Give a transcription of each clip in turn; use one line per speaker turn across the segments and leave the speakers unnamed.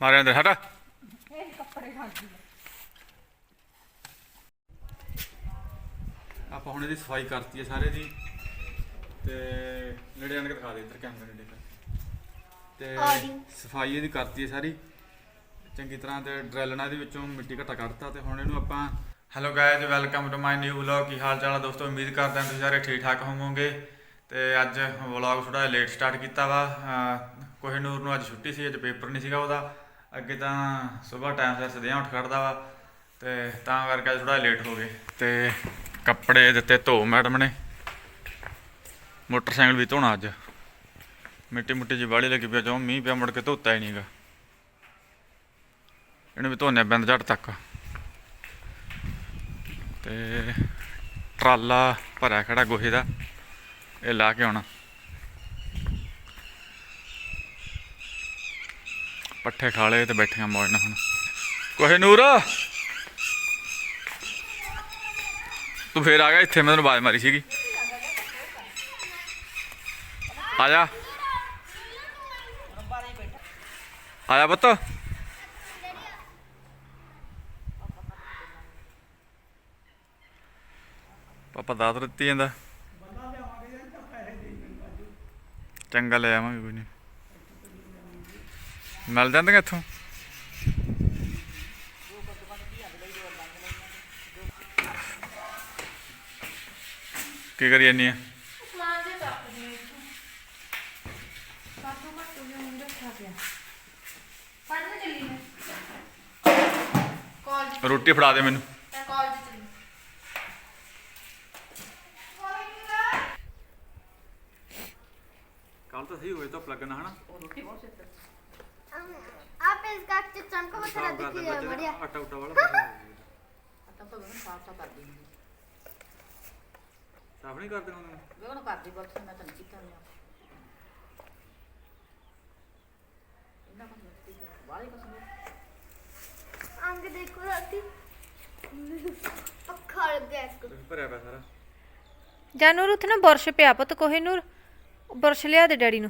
ਮਾਰੇ ਅੰਦਰ ਹਟ
ਇਹ ਕੱਪੜੇ ਖਾਂਦੀ ਆ
ਆਪਾਂ ਹੁਣ ਇਹਦੀ ਸਫ਼ਾਈ ਕਰਤੀ ਹੈ ਸਾਰੇ ਦੀ। ਤੇ ਨੇੜੇ ਆਣ ਕੇ ਦਿਖਾ ਦੇ ਇੱਧਰ ਕੈਮਰੇ ਨੇੜੇ। ਤੇ ਸਫ਼ਾਈ ਇਹਦੀ ਕਰਤੀ ਹੈ ਸਾਰੀ। ਚੰਗੀ ਤਰ੍ਹਾਂ ਤੇ ਡਰੈਲ ਨਾਲ ਇਹਦੇ ਵਿੱਚੋਂ ਮਿੱਟੀ ਘਟਾ ਕੱਢਤਾ ਤੇ ਹੁਣ ਇਹਨੂੰ ਆਪਾਂ hello guys welcome to my new vlog ਕੀ ਹਾਲ ਚਾਲ ਹੈ ਦੋਸਤੋ? ਉਮੀਦ ਕਰਦੇ ਹਾਂ ਤੁਸੀਂ ਸਾਰੇ ਠੀਕ ਠਾਕ ਹੋਵੋਗੇ। ਤੇ ਅੱਜ ਵਲੌਗ ਥੋੜਾ ਲੇਟ ਸਟਾਰਟ ਕੀਤਾ ਵਾ। ਕੋਹਿਨੂਰ ਨੂੰ ਅੱਜ ਛੁੱਟੀ ਸੀ ਅੱਜ ਪੇਪਰ ਨਹੀਂ ਸੀਗਾ ਉਹਦਾ। ਅੱਗੇ ਤਾਂ ਸਵੇਰ ਟਾਈਮ ਸਿਰ ਸਦਿਆਂ ਉੱਠ ਖੜਦਾ ਵਾ ਤੇ ਤਾਂ ਕਰਕੇ ਅੱਜ ਥੋੜਾ ਲੇਟ ਹੋ ਗਏ। ਤੇ ਕੱਪੜੇ ਦਿੱਤੇ ਧੋ ਮੈਡਮ ਨੇ। ਮੋਟਰਸਾਈਕਲ ਵੀ ਧੋਣਾ ਅੱਜ। ਮਿੱਟੀ ਮੁੱਟੀ ਜੀ ਵਾਲੀ ਲੱਗੀ ਪਿਆ ਜੋ ਮੀਂਹ ਪਿਆ ਮੁੜ ਕੇ ਧੋਤਾ ਹੀ ਨਹੀਂਗਾ। ਇਹਨੂੰ ਵੀ ਧੋਨੇ ਬਿੰਦ ਝੜ ਤੱਕ। ਤੇ ਟਰਾਲਾ ਭਰਿਆ ਖੜਾ ਗੋਹੇ ਦਾ। ਇਹ ਲਾ ਕੇ ਆਉਣਾ। ਪੱਠੇ ਖਾ ਲਏ ਤੇ ਬੈਠੀਆਂ ਮੌਜ ਨਾਲ ਹੁਣ। ਕੋਹੇ ਨੂਰ। ਤੂੰ ਫੇਰ ਆ ਗਿਆ, ਇੱਥੇ ਮੈਂ ਤੈਨੂੰ ਆਵਾਜ਼ ਮਾਰੀ ਸੀਗੀ। ਆ ਜਾ। ਆ ਜਾ ਪੁੱਤ। ਪਾਪਾ ਦਾਤ ਦਿੱਤੀ ਜਾਂਦਾ। ਚੰਗਾ ਲੈ ਆਵਾਂਗੇ ਕੋਈ ਨਹੀਂ ਮਿਲ ਜਾਂਦੀਆਂ ਇੱਥੋਂ। ਕੀ ਕਰੀ ਜਾਨੀ ਆ?
ਸਮਾਨ ਜੇ ਚੱਕਦੀ ਇੱਥੋਂ। ਕਾਟੂ ਮਾਟੂ ਜਿਹਾ ਮੁੰਡਾ ਰੱਖਿਆ ਪਿਆ। ਪੜ੍ਹਨ ਚੱਲੀ ਮੈਂ। ਕਾਲਜ
ਰੋਟੀ ਫੜਾ ਦੇ ਮੈਨੂੰ।
ਮੈਂ ਕਾਲਜ ਚੱਲੀ।
ਕੱਲ ਤਾਂ ਸਹੀ ਹੋਏ ਤਾਂ ਲੱਗਣਾ ਹਨਾ?
आप इसका अच्छे चमको बता दीजिए बढ़िया
ਆਟਾ ਉਟਾ ਵਾਲਾ
ਤਾਂ ਤਾਂ ਮੈਂ ਸਾਫ ਸਾਫ ਕਰਦੀ ਹਾਂ
ਸਾਫ ਨਹੀਂ ਕਰਦੇ ਹੁੰਦੇ
ਵੇ ਉਹਨੂੰ ਕਰਦੀ ਬਸ ਮੈਂ ਤਾਂ ਨਹੀਂ ਕੀਤਾ ਨਹੀਂ ਇੰਨਾ ਕੁਝ ਨਹੀਂ ਕੀਤਾ ਵਾਲੀ ਕਸਮ
आगे देखो राती पक्का लग गया इसको
ਤੁਸੀਂ ਭਰਿਆ ਪਿਆ ਸਾਰਾ
ਜਾਨੂਰ ਉੱਥੇ ਨਾ ਬੁਰਸ਼ ਪਿਆ ਪੁੱਤ ਕੋਹੇ ਨੂਰ ਉਹ ਬੁਰਸ਼ ਲਿਆ ਦੇ ਡੈਡੀ ਨੂੰ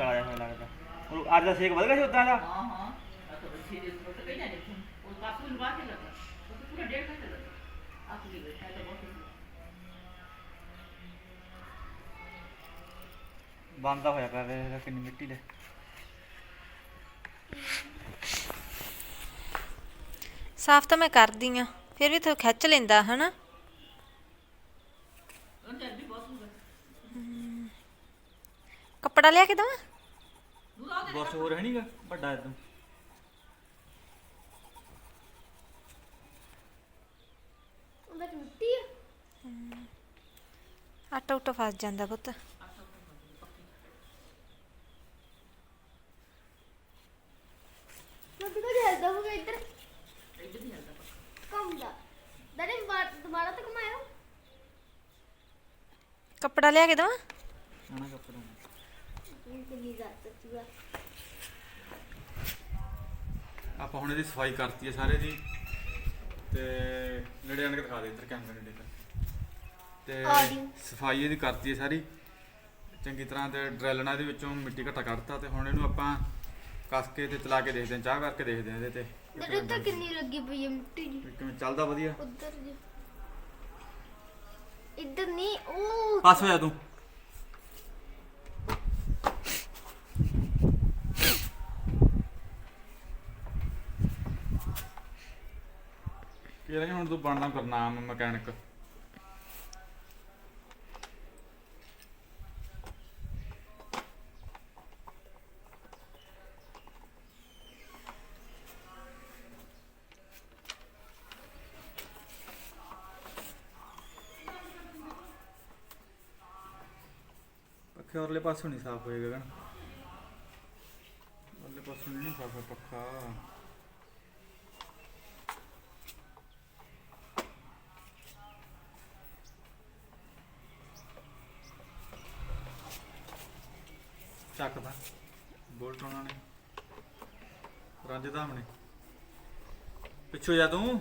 ਕਾਲਾ
ਜਿਹਾ ਲੱਗਦਾ। ਉਹ ਅੱਜ ਦਾ ਸੇਕ ਵਧ ਗਿਆ ਸੀ ਉਦਾਂ ਦਾ?
ਹਾਂ ਹਾਂ। ਆ ਤਾਂ
ਹੋਇਆ ਪਿਆ ਵੇ ਕਿੰਨੀ ਮਿੱਟੀ ਲੈ
ਸਾਫ਼ ਤਾਂ ਮੈਂ ਕਰਦੀ ਆ ਫਿਰ ਵੀ ਤੂੰ ਖਿੱਚ ਲੈਂਦਾ ਹਨਾ?
ਉਹ ਤਾਂ ਵੀ ਬਹੁਤ ਹੁੰਦਾ
ਕੱਪੜਾ ਲਿਆ ਕੇ ਦਵਾਂ?
ਬਸ ਹੋਰ ਹੈ ਨਹੀਂਗਾ ਵੱਡਾ ਇਦੋਂ
ਉਹਦਾ ਰੋਟੀ ਆ।
ਆਟਾ ਉਟਾ ਫਸ ਜਾਂਦਾ ਪੁੱਤ। ਕੱਪੜਾ ਲਿਆ ਕੇ ਦਵਾਂ?
ਆਪਾਂ ਹੁਣ ਇਹਦੀ ਸਫ਼ਾਈ ਕਰਤੀ ਹੈ ਸਾਰੇ ਦੀ ਤੇ ਨੇੜੇ ਆਣ ਕੇ ਦਿਖਾ ਦੇ ਇੱਧਰ ਕੈਮਰੇ ਨੇੜੇ। ਕਰ ਤੇ ਸਫ਼ਾਈ ਇਹਦੀ ਕਰਤੀ ਹੈ ਸਾਰੀ। ਚੰਗੀ ਤਰ੍ਹਾਂ ਤੇ ਡਰੈਲ ਦੇ ਇਹਦੇ ਵਿੱਚੋਂ ਮਿੱਟੀ ਘਟਾ ਕੱਢਤਾ ਤੇ ਹੁਣ ਇਹਨੂੰ ਆਪਾਂ ਕੱਸ ਕੇ ਤੇ ਚਲਾ ਕੇ ਦੇਖਦੇ ਹਾਂ ਚਾਹ ਕਰਕੇ ਦੇਖਦੇ ਹਾਂ ਇਹਦੇ ਤੇ।
ਵੀ ਤਾਂ ਕਿੰਨੀ ਲੱਗੀ ਪਈ ਹੈ ਮਿੱਟੀ ਜੀ।
ਵੀ ਕਿਵੇਂ ਚੱਲਦਾ ਵਧੀਆ।
ਉੱਧਰ ਜੀ। ਇੱਧਰ ਨਹੀਂ ਉਹ
ਪਾਸ ਹੋ ਜਾ ਤੂੰ। ਯਾਰ ਇਹ ਹੁਣ ਤੂੰ ਬਣਨਾ ਗੁਰਨਾਮ ਮਕੈਨਿਕ। ਪੱਖੇ ਉਰਲੇ ਪਾਸੋਂ ਨਹੀਂ ਸਾਫ਼ ਹੋਏਗਾ ਗਣ ਅਰਲੇ ਪਾਸੋਂ ਨਹੀਂ ਸਾਫ਼ ਹੋਇਆ ਪੱਖਾ। ਰੰਜਦਾ ਹਮਨੇ ਪਿੱਛੋਂ ਜਾ ਤੂੰ।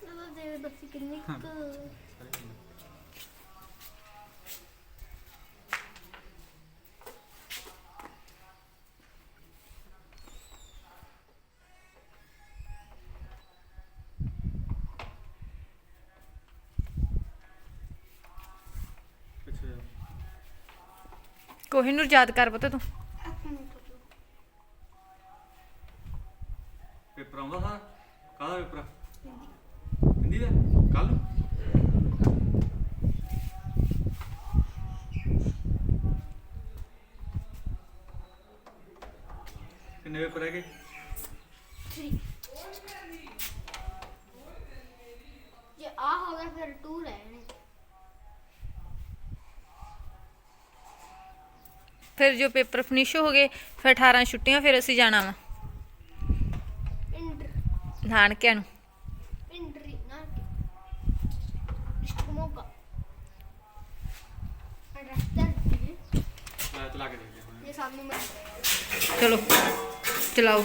ਚਲੋ ਦੇ ਦੱਸੀ ਕਿੰਨੀ ਕੁ।
ਪਿੱਛੇ ਜਾ।
ਕੋਹਿਨੂਰ ਯਾਦ ਕਰ ਪਤਾ ਤੂੰ
ਪੇਪਰ ਆਉਂਦਾ ਸਾਰਾ ਕਾਹਦਾ ਪੇਪਰ ਆ? ਹਿੰਦੀ ਦਾ ਕੱਲ ਨੂੰ ਕਿੰਨੇ ਪੇਪਰ ਹੈਗੇ
ਜੇ ਆ ਹੋ ਗਏ ਫਿਰ 2 ਰਹਿਣੇ।
ਫਿਰ ਜੋ ਪੇਪਰ ਫਿਨਿਸ਼ ਹੋ ਗਏ ਫਿਰ 18 ਛੁੱਟੀਆਂ ਫਿਰ ਅਸੀਂ ਜਾਣਾ ਵਾ। ਨਾਨਕਿਆਂ ਨੂੰ।
ਚਲੋ
ਚਲਾਓ।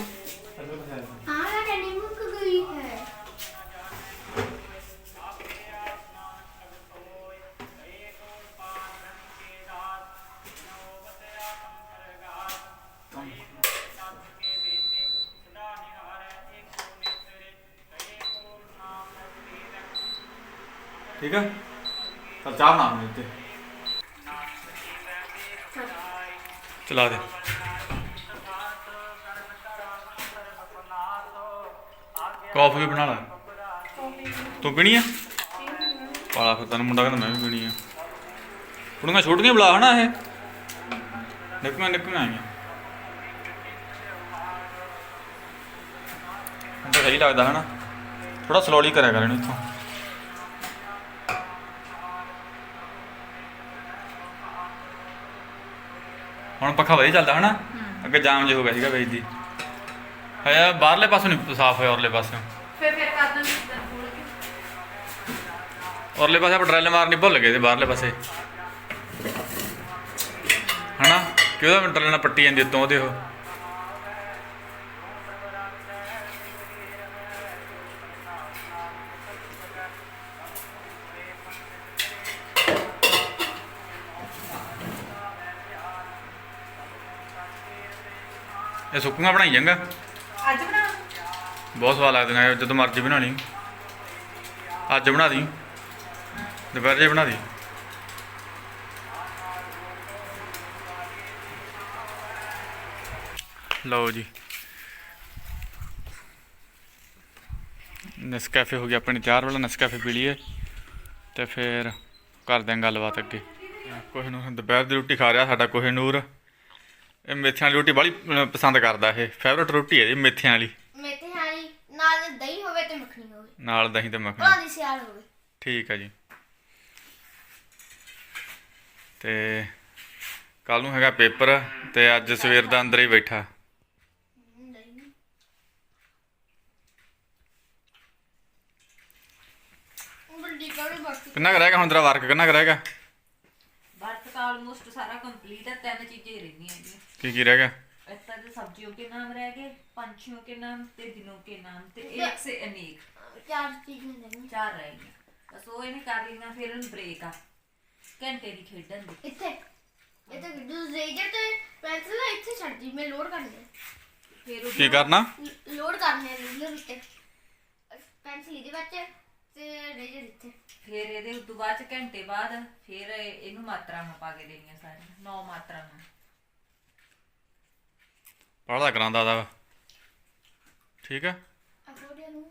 ਠੀਕ ਹੈ? ਤਾਂ ਚਾਹ ਬਣਾ ਮੇਰੇ ਤੇ ਚਲਾ ਦੇ। ਕਾਫੀ ਵੀ ਬਣਾ ਲੈ। ਤੂੰ ਪੀਣੀ ਆ? ਪਾਲਾ ਫਿਰ ਤੈਨੂੰ ਮੁੰਡਾ ਕਹਿੰਦਾ ਮੈਂ ਵੀ ਪੀਣੀ ਆ। ਕੁੜੀਆਂ ਛੋਟੀਆਂ ਬੁਲਾ ਹਨਾ ਇਹ। ਨਿਕਮਾ ਨਿਕਮਾ ਆਈਆਂ। ਹੁਣ ਤਾਂ ਸਹੀ ਲੱਗਦਾ ਹਨਾ। ਥੋੜਾ ਸਲੋਲੀ ਕਰਿਆ ਕਰ ਇਹਨੂੰ ਇੱਥੋਂ। ਹੁਣ ਪੱਖਾ ਵਧੀਆ ਚੱਲਦਾ ਹਨਾ? ਅੱਗੇ ਜਾਮ ਜਿਹਾ ਹੋ ਗਿਆ ਸੀਗਾ ਵੇਚ ਦੀ। ਬਾਹਰਲੇ ਪਾਸੋਂ ਨਹੀਂ ਸਾਫ਼ ਹੋਇਆ ਔਰਲੇ ਪਾਸੋਂ।
ਫਿਰ ਫਿਰ ਕਰ ਦਾਂਗੇ ਖੋਲ ਕੇ
ਔਰਲੇ ਪਾਸੇ ਆਪਾਂ ਡਰੈਲ ਮਾਰਨੀ ਭੁੱਲ ਗਏ ਤੇ ਬਾਹਰਲੇ ਪਾਸੇ। ਹਨਾ? ਕਿ ਉਹਦਾ ਡਰੈਲ ਨਾਲ ਪੱਟੀ ਜਾਂਦੀ ਉੱਤੋਂ ਉਹਦੇ ਉਹ? ਇਹ ਸੁੱਕੂਆਂ ਬਣਾਈ ਜਾਂਗਾ
ਅੱਜ ਬਣਾ।
ਬਹੁਤ ਸਵਾਦ ਲੱਗਦੇ ਨੇ ਜਦੋਂ ਮਰਜ਼ੀ ਬਣਾ ਲਈ। ਅੱਜ ਬਣਾ ਦੀ। ਦੁਪਹਿਰ ਜੇ ਬਣਾ ਦੀ। ਲਓ ਜੀ। ਨਸਕੈਫੇ ਹੋ ਗਿਆ ਆਪਣੀ ਤਿਆਰ ਵਾਲਾ ਨਸਕੈਫੇ ਪੀ ਲਈਏ। ਤੇ ਫਿਰ ਕਰਦੇ ਆਂ ਗੱਲਬਾਤ ਅੱਗੇ। ਕੋਹ ਨੂੰ ਦੁਪਹਿਰ ਦੀ ਰੋਟੀ ਖਾ ਰਿਹਾ ਸਾਡਾ ਕੋਹਿਨੂਰ ਇਹ ਮੇਥਿਆਂ ਵਾਲੀ ਰੋਟੀ ਬੜੀ ਪਸੰਦ ਕਰਦਾ ਇਹ। ਫੇਵਰਟ ਰੋਟੀ ਹੈ ਜੀ ਮੇਥੇ ਵਾਲੀ।
ਨਾਲ ਦਹੀਂ ਤੇ ਮੱਖਣੀ ਹੋਵੇ।
ਨਾਲ ਦਹੀਂ ਤੇ ਮੱਖਣੀ।
ਭਾਵੇਂ ਸਿਆਲ ਹੋਵੇ।
ਠੀਕ ਹੈ ਜੀ। ਤੇ ਕੱਲ ਨੂੰ ਹੈਗਾ ਪੇਪਰ ਤੇ ਅੱਜ ਸਵੇਰ ਦਾ ਅੰਦਰ ਹੀ ਬੈਠਾ। ਕਿੰਨਾ ਕਰੇਗਾ ਹੁਣ ਤੇਰਾ ਵਰਕ ਕਿੰਨਾ ਕਰੇਗਾ
ਵਰਕ ਤਾਂ ਆਲਮੋਸਟ ਸਾਰਾ ਕੰਪਲੀਟ ਹੈ ਤਿੰਨ ਚੀਜ਼ਾਂ ਹੀ ਰਹਿੰਦੀਆਂ ਜੀ।
ਕੀ ਕੀ ਰਹਿ ਗਿਆ
ऐसा तो सब्जियों के नाम रह गए पंछियों के नाम ते दिनों के नाम ते एक से अनेक
चार चीजें देनी
चार रह गए बस वो इन्हें कर लेना फिर ब्रेक आ घंटे ਦੀ ਖੇਡਣ ਦੀ
ਇੱਥੇ ਇੱਥੇ ਜੋ ਰੇਜਰ ਤੇ ਪੈਨਸਲ ਹੈ ਇੱਥੇ ਛੱਡ ਦੀ ਮੈਂ ਲੋਡ ਕਰਨੀ ਹੈ
ਫਿਰ
ਕੀ ਕਰਨਾ
ਲੋਡ ਕਰਨੇ ਹੈ ਰੂਲਰ ਉੱਤੇ ਪੈਨਸਲ ਇਹਦੇ ਵਿੱਚ ਤੇ ਰੇਜਰ ਇੱਥੇ
ਫਿਰ ਇਹਦੇ ਉਦੋਂ ਬਾਅਦ ਚ ਘੰਟੇ ਬਾਅਦ ਫਿਰ ਇਹਨੂੰ ਮਾਤਰਾਵਾਂ ਪਾ ਕੇ ਦੇਣੀਆਂ ਸਾਰੀਆਂ ਨੌ ਮਾਤਰਾਵਾਂ
ਪੜਦਾ ਕਰਾਂਦਾ ਦਾ ਠੀਕ ਆ?
ਅਕੋਰਡੀਅਨ ਨੂੰ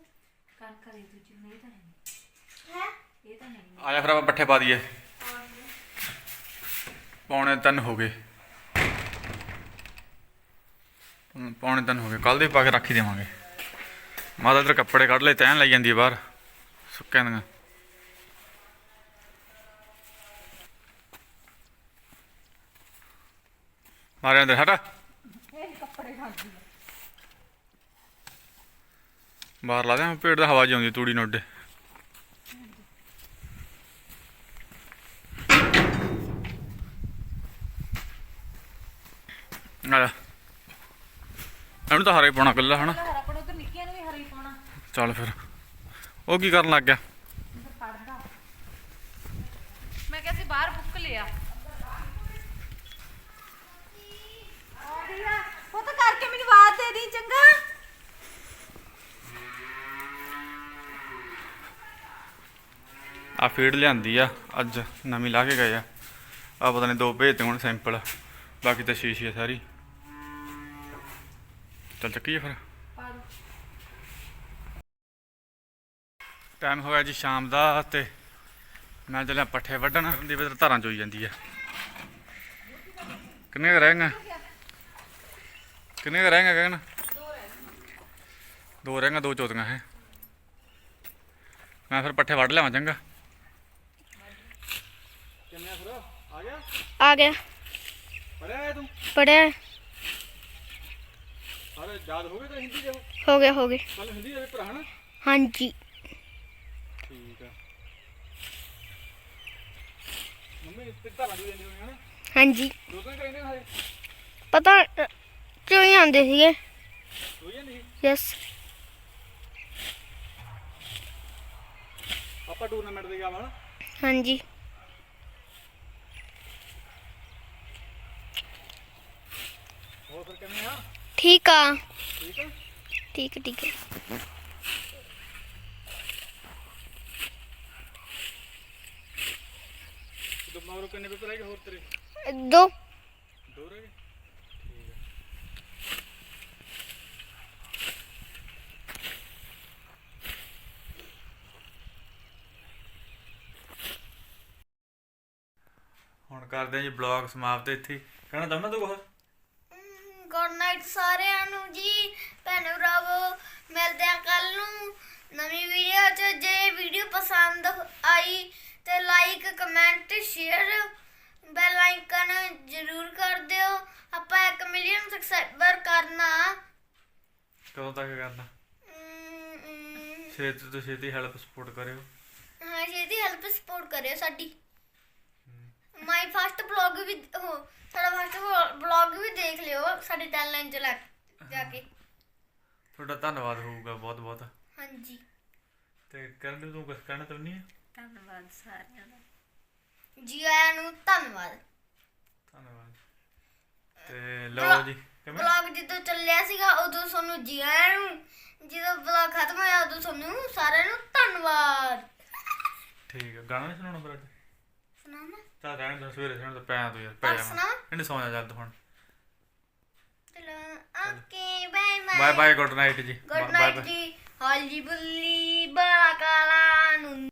ਕਣਕ ਦੀ ਦੂਜੀ ਨੂੰ ਇਹ ਤਾਂ ਨਹੀਂ।
ਹੈ?
ਇਹ ਤਾਂ ਨਹੀਂ।
ਆ ਜਾ ਫਿਰ ਆਪਾਂ ਪੱਠੇ ਪਾ ਦਈਏ। ਪੌਣੇ ਤਿੰਨ ਹੋ ਗਏ। ਪੌਣੇ ਤਿੰਨ ਹੋ ਗਏ। ਕੱਲ ਦੇ ਪਾ ਕੇ ਰੱਖ ਹੀ ਦੇਵਾਂਗੇ। ਮਾਤਾ ਇਧਰ ਕੱਪੜੇ ਕੱਢ ਲੈ ਤੈਨ ਲਈ ਜਾਂਦੀ ਹੈ ਬਾਹਰ। ਸੁੱਕਿਆਂ ਦੀਆਂ। ਮਾਰੇ ਅੰਦਰ ਹਟ।
ਕੱਪੜੇ ਖਾਂਦੀ ਆ।
ਬਾਹਰ ਲਾ ਦੇ ਪੇਟ ਦਾ ਹਵਾ ਜੀ ਆਉਂਦੀ ਤੂੜੀ ਨੋਡੇ ਜਾ ਇਹਨੂੰ ਤਾਂ ਹਰੇ ਪਾਉਣਾ ਕੱਲਾ ਹਨਾ?
ਹਰਾ ਪੜੋ ਤੇ ਨਿੱਕੀਆਂ ਨੂੰ ਵੀ ਹਰੀ ਪਾਉਣਾ।
ਚੱਲ ਫਿਰ। ਉਹ ਕੀ ਕਰਨ ਲੱਗ ਗਿਆ?
ਮੈਂ ਕਿਹਾ ਸੀ ਬਾਹਰ ਬੁੱਕ ਲਿਆ। ਉਹ ਤਾਂ ਕਰਕੇ ਮੈਨੂੰ ਆਵਾਜ਼ ਦੇ ਦੀ, ਚੰਗਾ?
ਆ ਫੀਡ ਲਿਆਂਦੀ ਆ, ਅੱਜ ਨਵੀਂ ਲਾ ਕੇ ਗਏ ਆ। ਆ ਪਤਾ ਨਹੀਂ ਦੋ ਭੇਜਤੇ ਹੁਣ ਸੈਂਪਲ, ਬਾਕੀ ਤਾਂ ਸ਼ੀਸ਼ੀ ਆ ਸਾਰੀ। ਚੱਲ ਚੱਕੀਏ ਫਿਰ। ਟਾਈਮ ਹੋ ਗਿਆ ਜੀ ਸ਼ਾਮ ਦਾ ਤੇ ਮੈਂ ਚੱਲਿਆ ਪੱਠੇ ਵੱਢਣ ਦੀ ਵੀ ਧਾਰਾਂ ਚੋਈ ਜਾਂਦੀ ਆ। ਕਿੰਨੇ ਰਹਿ ਗਏ? ਤੇ? ਹਿੰਦੀ ਦੇ
ਹੋ ਗਿਆ ਹੋ ਗਿਆ।
ਕੱਲ ਹਿੰਦੀ ਦੇ ਪੇਪਰ ਹਨਾ?
ਹਾਂਜੀ।
ਠੀਕ ਆ। ਮੰਮੀ ਤੇ ਧਾਰਾਂ ਚੋਈ ਜਾਂਦੀ ਹੋਣੀ ਹਨਾ?
ਹਾਂਜੀ।
ਦੋ ਤਿੰਨ ਕਰਾਂਦੇ ਹਾਏ
ਪਤਾ ਕਿਉਂ ਹੀ ਆਉਂਦੇ ਸੀਗੇ
ਹੋ ਜਾਂਦੀ
ਯੈਸ
ਆਪਾਂ ਟੂਰਨਾਮੈਂਟ ਦੇ ਗਿਆ ਵਾ
ਹਾਂਜੀ
ਹੋਰ ਫਿਰ ਕਿਵੇਂ ਆ
ਠੀਕ ਆ
ਠੀਕ ਆ
ਠੀਕ ਹੈ ਠੀਕ ਹੈ
ਤੇ ਮਗਰੋਂ ਕਿੰਨੇ ਪੇਪਰ ਹੈਗੇ ਹੋਰ ਤੇਰੇ
ਦੋ
ਦੋ ਰਹਿ ਗਏ ਠੀਕ ਆ ਹੁਣ ਕਰਦੇ ਆ ਜੀ ਬਲੌਗ ਸਮਾਪਤ ਇੱਥੇ ਹੀ। ਕਹਿਣਾ ਦਮਨਾ ਤੂੰ ਕੁਛ?
ਗੁੱਡ ਨਾਈਟ ਸਾਰਿਆਂ ਨੂੰ ਜੀ। ਭੈਣੋ ਭਰਾਵੋ ਮਿਲਦੇ ਆ ਕੱਲ ਨੂੰ। ਨਵੀਂ ਵੀਡੀਓ ਚ ਜੇ ਵੀਡੀਓ ਪਸੰਦ ਆਈ ਤੇ like comment share bell icon ਜ਼ਰੂਰ ਕਰ ਦਿਓ। ਆਪਾਂ 1 ਮਿਲੀਅਨ ਸਬਸਕ੍ਰਾਈਬਰ ਕਰਨਾ।
ਕਦੋਂ ਤੱਕ ਕਰਨਾ? ਛੇਤੀ ਤੋਂ ਛੇਤੀ ਹੈਲਪ ਸਪੋਰਟ ਕਰਿਓ।
ਹਾਂ ਜਿਹਦੀ ਹੈਲਪ ਸਪੋਰਟ ਕਰਿਓ ਸਾਡੀ। ਮਾਈ ਫਸਟ ਬਲੌਗ ਵੀ ਉਹ ਸਾਡਾ ਫਸਟ ਬਲੌਗ ਵੀ ਦੇਖ ਲਿਓ ਸਾਡੇ ਟੈਲੈਂਟ ਚ ਲੱਗ ਜਾ ਕੇ।
ਤੁਹਾਡਾ ਧੰਨਵਾਦ ਹੋਊਗਾ ਬਹੁਤ ਬਹੁਤ।
ਹਾਂਜੀ।
ਤੇ ਕਰਨ ਤੂੰ ਕੁਝ ਕਹਿਣਾ ਚਾਹੁੰਦੀ ਹੈ
ਧੰਨਵਾਦ ਸਾਰਿਆਂ ਦਾ।
ਜੀ ਆਇਆਂ ਨੂੰ ਧੰਨਵਾਦ।
ਧੰਨਵਾਦ। ਤੇ ਲਓ ਜੀ ਕਿਵੇਂ?
ਬਲੌਗ ਜਦੋਂ ਚੱਲਿਆ ਸੀਗਾ ਉਦੋਂ ਤੁਹਾਨੂੰ ਜੀ ਆਇਆਂ ਨੂੰ ਜਦੋਂ ਬਲੌਗ ਖਤਮ ਹੋਇਆ ਉਦੋਂ ਤੁਹਾਨੂੰ ਸਾਰਿਆਂ ਨੂੰ ਧੰਨਵਾਦ।
ਠੀਕ ਹੈ ਗਾਣਾ ਨਹੀਂ ਸੁਣਾਉਣਾ ਫਿਰ ਅੱਜ?
ਸੁਣਾਉਣਾ
ਤਾਂ ਰਹਿਣ ਦੇ ਸਵੇਰੇ ਸੁਣਨ ਤਾਂ ਪੈ ਤੂੰ ਯਾਰ ਪੈ ਜਾ? ਇਹਨੇ ਸੌਂ ਜਾ ਜਲਦ ਹੁਣ।
ਚਲੋ okay bye
bye bye bye good night
ji
good
night ji. ਹਾਲੀ ਬੁੱਲੀ ਬੜਾ ਕਾਲਾ ਨੂੰ